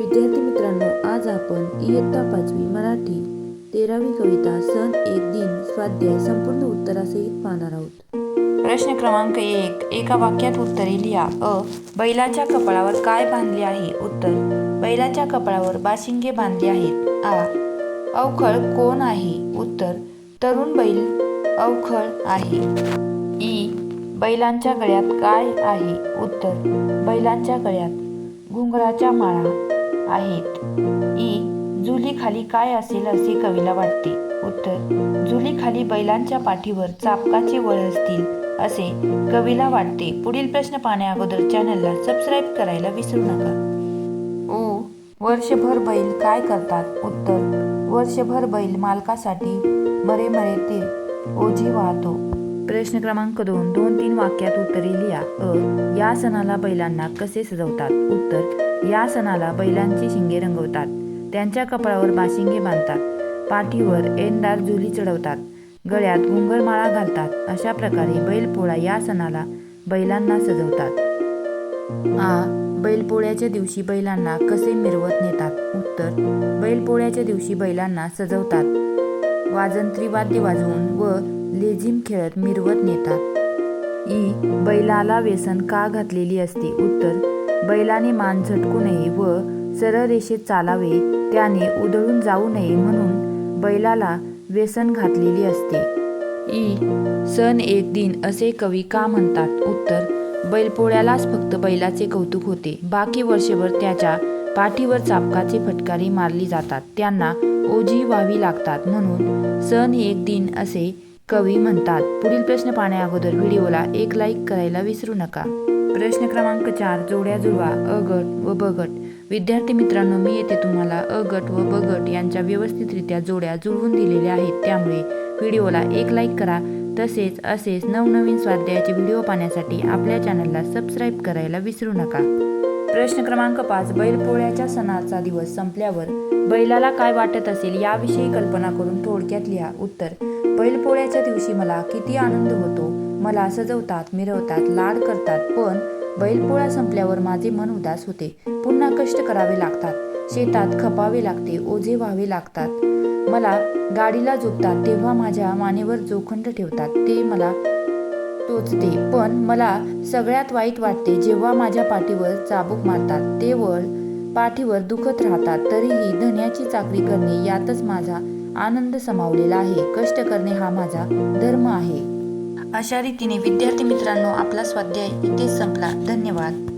विद्यार्थी मित्रांनो आज आपण इयत्ता पाचवी मराठी तेरावी कविता सण एक दिन स्वाध्याय संपूर्ण उत्तरासहित पाहणार आहोत. प्रश्न क्रमांक एक. एका वाक्यात उत्तरे लिहा. अ. बैलाच्या कपाळावर काय बांधले आहे? उत्तर. बैलाच्या कपाळावर बाशिंगे बांधले आहेत. आ. अवखळ कोण आहे? उत्तर. तरुण बैल अवखळ आहे. ई. बैलांच्या गळ्यात काय आहे? उत्तर. बैलांच्या गळ्यात घुंगराच्या माळा आहेत. ई जुलीखाली काय असेल असे कवीला वाटते. उत्तर जुलीखाली बैलांच्या पाठीवर चापकाचे वळ असतील असे कवीला वाटते. पुढील प्रश्न पाहण्या अगोदर चॅनलला सबस्क्राईब करायला विसरू नका. ओ वर्षभर बैल काय करतात? उत्तर वर्षभर बैल मालकासाठी मरे मरे ते ओझी वाहतो. प्रश्न क्रमांक दोन दोन तीन वाक्यात उत्तरे लिहा. अ या सणाला बैलांना कसे सजवतात? उत्तर या सणाला बैलांची शिंगे रंगवतात. त्यांच्या कपाळावर बाशिंगे बांधतात. पाठीवर एनदार जुली चढवतात. गळ्यात घुंगरमाळा घालतात. अशा प्रकारे बैलपोळा या सणाला बैलांना सजवतात. आ बैलपोळ्याच्या दिवशी बैलांना कसे मिरवत नेतात? उत्तर बैलपोळ्याच्या दिवशी बैलांना सजवतात. वाजंत्री वाद्य वाजवून व लेझिम खेळत मिरवत नेतात. ई बैलाला व्यसन का घातलेली असते? उत्तर बैलाने मान झटकू नये व सरळ रेषेत चालावे त्याने उधळून जाऊ नये म्हणून बैलाला व्यसन घातलेली असते. ई. सण एक दिन असे कवी का म्हणतात? उत्तर बैलपोळ्यालाच फक्त बैलाचे कौतुक होते. बाकी वर्षभर त्याच्या पाठीवर चापकाचे फटकारी मारली जातात. त्यांना ओझी व्हावी लागतात म्हणून सण एक दिन असे कवी म्हणतात. पुढील प्रश्न पाहण्या अगोदर व्हिडिओला एक लाईक करायला विसरू नका. प्रश्न क्रमांक चार जोड्या जुळवा अ गट व ब गट. विद्यार्थी मित्रांनो मी येथे तुम्हाला. अ गट व ब गट यांच्या व्यवस्थितरित्या जोड्या जुळवून दिलेल्या आहेत. त्यामुळे व्हिडिओला एक लाईक करा. तसेच असेच नवनवीन स्वाध्यायाचे व्हिडिओ पाहण्यासाठी आपल्या चॅनलला सबस्क्राईब करायला विसरू नका. प्रश्न क्रमांक पाच बैलपोळ्याच्या सणाचा दिवस संपल्यावर बैलाला काय वाटत असेल याविषयी कल्पना करून थोडक्यात लिहा. उत्तर बैलपोळ्याच्या दिवशी मला किती आनंद होतो? मला सजवतात मिरवतात लाड करतात पण बैलपोळा संपल्यावर माझे मन उदास होते. पुन्हा कष्ट करावे लागतात. शेतात खपावे लागते ओझे व्हावे लागतात. मला गाडीला झोपतात तेव्हा माझ्या मानेवर जोखंड ठेवतात. ते मला टोचते पण मला सगळ्यात वाईट वाटते जेव्हा माझ्या पाठीवर चाबूक मारतात. ते वळ पाठीवर दुखत राहतात. तरीही धन्याची चाकरी करणे यातच माझा आनंद समावलेला आहे. कष्ट करणे हा माझा धर्म आहे. अशा रीतीने विद्यार्थी मित्रांनो आपला स्वाध्याय इथे संपला. धन्यवाद.